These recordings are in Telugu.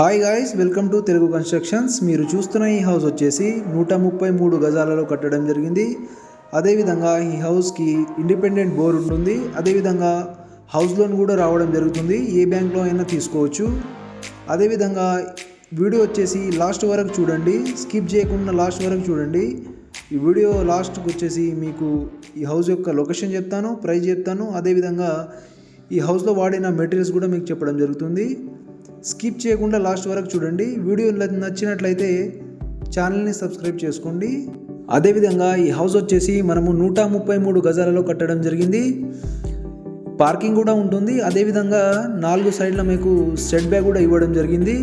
Hi guys welcome to Telugu constructions మీరు చూస్తున్న ఈ హౌస్ వచ్చేసి నూట ముప్పై మూడు గజాలలో కట్టడం జరిగింది. అదేవిధంగా ఈ హౌస్కి ఇండిపెండెంట్ బోర్ ఉంటుంది. అదేవిధంగా హౌస్ లోన్ కూడా రావడం జరుగుతుంది. ఏ బ్యాంక్లో అయినా తీసుకోవచ్చు. అదేవిధంగా వీడియో వచ్చేసి లాస్ట్ వరకు చూడండి. స్కిప్ చేయకుండా లాస్ట్ వరకు చూడండి. ఈ వీడియో లాస్ట్కి వచ్చేసి మీకు ఈ హౌస్ యొక్క లొకేషన్ చెప్తాను ప్రైస్ చెప్తాను. అదేవిధంగా ఈ హౌస్లో వాడిన మెటీరియల్స్ కూడా మీకు చెప్పడం జరుగుతుంది. స్కిప్ చేయకుండా లాస్ట్ వరకు చూడండి. వీడియో నచ్చినట్లయితే ఛానల్ని సబ్స్క్రైబ్ చేసుకోండి. అదేవిధంగా ఈ హౌస్ వచ్చేసి మనము నూట ముప్పై మూడు గజాలలో కట్టడం జరిగింది. పార్కింగ్ కూడా ఉంటుంది. అదేవిధంగా నాలుగు సైడ్ల మీకు సెట్ బ్యాక్ కూడా ఇవ్వడం జరిగింది.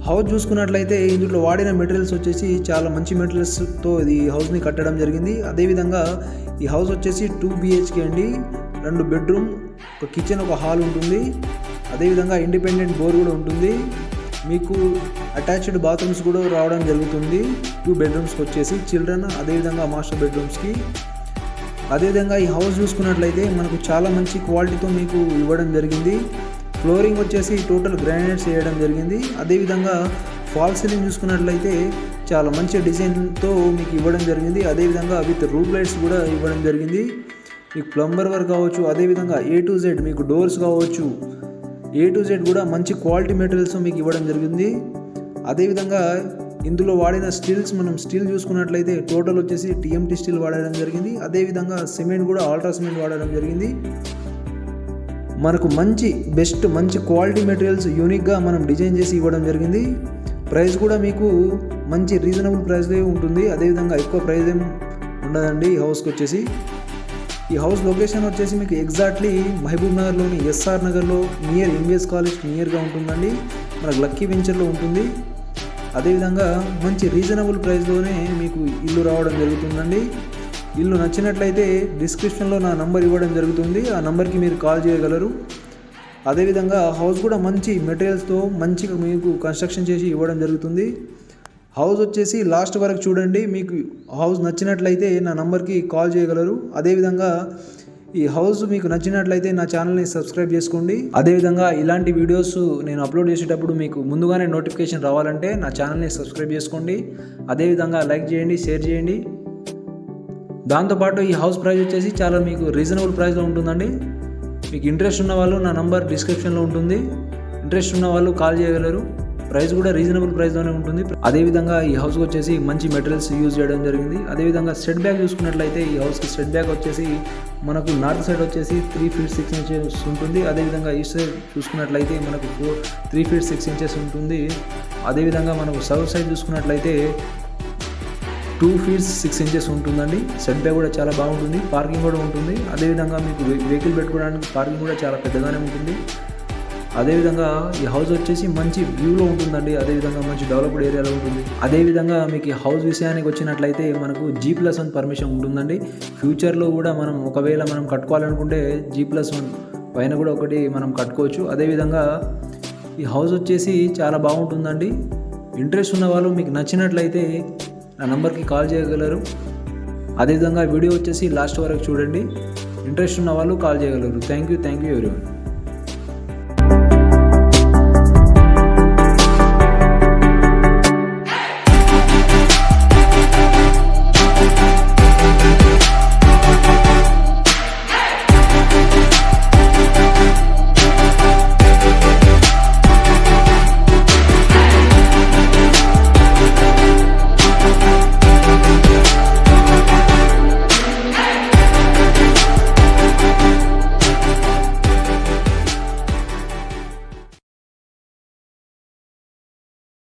హౌస్ చూసుకున్నట్లయితే ఇందులో వాడిన మెటీరియల్స్ వచ్చేసి చాలా మంచి మెటీరియల్స్తో ఇది హౌస్ని కట్టడం జరిగింది. అదేవిధంగా ఈ హౌస్ వచ్చేసి టూ బిహెచ్కే అండి. రెండు బెడ్రూమ్ ఒక కిచెన్ ఒక హాల్ ఉంటుంది. అదేవిధంగా ఇండిపెండెంట్ బోర్ కూడా ఉంటుంది. మీకు అటాచ్డ్ బాత్రూమ్స్ కూడా రావడం జరుగుతుంది. టూ బెడ్రూమ్స్కి వచ్చేసి చిల్డ్రన్ అదేవిధంగా మాస్టర్ బెడ్రూమ్స్కి అదేవిధంగా ఈ హౌస్ చూసుకున్నట్లయితే మనకు చాలా మంచి క్వాలిటీతో మీకు ఇవ్వడం జరిగింది. ఫ్లోరింగ్ వచ్చేసి టోటల్ గ్రానైట్స్ వేయడం జరిగింది. అదేవిధంగా ఫాల్ సీలింగ్ చూసుకున్నట్లయితే చాలా మంచి డిజైన్తో మీకు ఇవ్వడం జరిగింది. అదేవిధంగా విత్ రూప్ లైట్స్ కూడా ఇవ్వడం జరిగింది. మీకు ప్లంబర్ వర్క్ కావచ్చు అదేవిధంగా ఏ టు జెడ్ మీకు డోర్స్ కావచ్చు. ఏ టు జెడ్ కూడా మంచి క్వాలిటీ మెటీరియల్స్ మీకు ఇవ్వడం జరిగింది. అదేవిధంగా ఇందులో వాడిన స్టీల్స్ మనం స్టీల్ చూసుకున్నట్లయితే టోటల్ వచ్చేసి టీఎంటీ స్టీల్ వాడడం జరిగింది. అదేవిధంగా సిమెంట్ కూడా ఆల్ట్రా సిమెంట్ వాడడం జరిగింది. మనకు మంచి బెస్ట్ మంచి క్వాలిటీ మెటీరియల్స్ యూనిక్గా మనం డిజైన్ చేసి ఇవ్వడం జరిగింది. ప్రైస్ కూడా మీకు మంచి రీజనబుల్ ప్రైస్లో ఉంటుంది. అదేవిధంగా ఎక్కువ ప్రైస్ ఏం ఉండదండి. హౌస్కి వచ్చేసి ఈ హౌస్ లొకేషన్ వచ్చేసి మీకు ఎగ్జాక్ట్లీ మహబూబ్ నగర్లోని ఎస్ఆర్ నగర్లో నియర్ ఎంబీఎస్ కాలేజ్ నియర్గా ఉంటుందండి. మనకు లక్కీ వెంచర్లో ఉంటుంది. అదేవిధంగా మంచి రీజనబుల్ ప్రైస్లోనే మీకు ఇల్లు రావడం జరుగుతుందండి. ఇల్లు నచ్చినట్లయితే డిస్క్రిప్షన్లో నా నంబర్ ఇవ్వడం జరుగుతుంది. ఆ నంబర్కి మీరు కాల్ చేయగలరు. అదేవిధంగా హౌస్ కూడా మంచి మెటీరియల్స్తో మంచిగా మీకు కన్స్ట్రక్షన్ చేసి ఇవ్వడం జరుగుతుంది. హౌస్ వచ్చేసి లాస్ట్ వరకు చూడండి మీకు హౌస్ నచ్చినట్లయితే నా నంబర్కి కాల్ చేయగలరు. అదేవిధంగా ఈ హౌస్ మీకు నచ్చినట్లయితే నా ఛానల్ని సబ్స్క్రైబ్ చేసుకోండి. అదేవిధంగా ఇలాంటి వీడియోస్ నేను అప్లోడ్ చేసేటప్పుడు మీకు ముందుగానే నోటిఫికేషన్ రావాలంటే నా ఛానల్ని సబ్స్క్రైబ్ చేసుకోండి. అదేవిధంగా లైక్ చేయండి షేర్ చేయండి. దాంతోపాటు ఈ హౌస్ ప్రైస్ వచ్చేసి చాలా మీకు రీజనబుల్ ప్రైస్లో ఉంటుందండి. మీకు ఇంట్రెస్ట్ ఉన్న వాళ్ళు నా నంబర్ డిస్క్రిప్షన్లో ఉంటుంది. ఇంట్రెస్ట్ ఉన్న వాళ్ళు కాల్ చేయగలరు. ప్రైస్ కూడా రీజనబుల్ ప్రైస్లోనే ఉంటుంది. అదేవిధంగా ఈ హౌస్కి వచ్చేసి మంచి మెటీరియల్స్ యూజ్ చేయడం జరిగింది. అదేవిధంగా సెట్ బ్యాక్ చూసుకున్నట్లయితే ఈ హౌస్కి సెట్ బ్యాక్ వచ్చేసి మనకు నార్త్ సైడ్ వచ్చేసి త్రీ ఫీట్ సిక్స్ ఇంచెస్ ఉంటుంది. అదేవిధంగా ఈస్ట్ సైడ్ చూసుకున్నట్లయితే మనకు four three feet six inches ఉంటుంది. అదేవిధంగా మనకు సౌత్ సైడ్ చూసుకున్నట్లయితే టూ ఫీట్స్ సిక్స్ ఇంచెస్ ఉంటుందండి. సెట్ బ్యాక్ కూడా చాలా బాగుంటుంది. పార్కింగ్ కూడా ఉంటుంది. అదేవిధంగా మీకు వెహికల్ పెట్టుకోవడానికి పార్కింగ్ కూడా చాలా పెద్దగానే ఉంటుంది. అదేవిధంగా ఈ హౌస్ వచ్చేసి మంచి వ్యూలో ఉంటుందండి. అదేవిధంగా మంచి డెవలప్డ్ ఏరియాలో ఉంటుంది. అదేవిధంగా మీకు ఈ హౌస్ విషయానికి వచ్చినట్లయితే మనకు జీ ప్లస్ వన్ పర్మిషన్ ఉంటుందండి. ఫ్యూచర్లో కూడా మనం ఒకవేళ మనం కట్టుకోవాలనుకుంటే జీ ప్లస్ వన్ పైన కూడా ఒకటి మనం కట్టుకోవచ్చు. అదేవిధంగా ఈ హౌస్ వచ్చేసి చాలా బాగుంటుందండి. ఇంట్రెస్ట్ ఉన్న వాళ్ళు మీకు నచ్చినట్లయితే నా నంబర్కి కాల్ చేయగలరు. అదేవిధంగా వీడియో వచ్చేసి లాస్ట్ వరకు చూడండి. ఇంట్రెస్ట్ ఉన్న వాళ్ళు కాల్ చేయగలరు. థ్యాంక్ యూ థ్యాంక్ యూ ఎవరి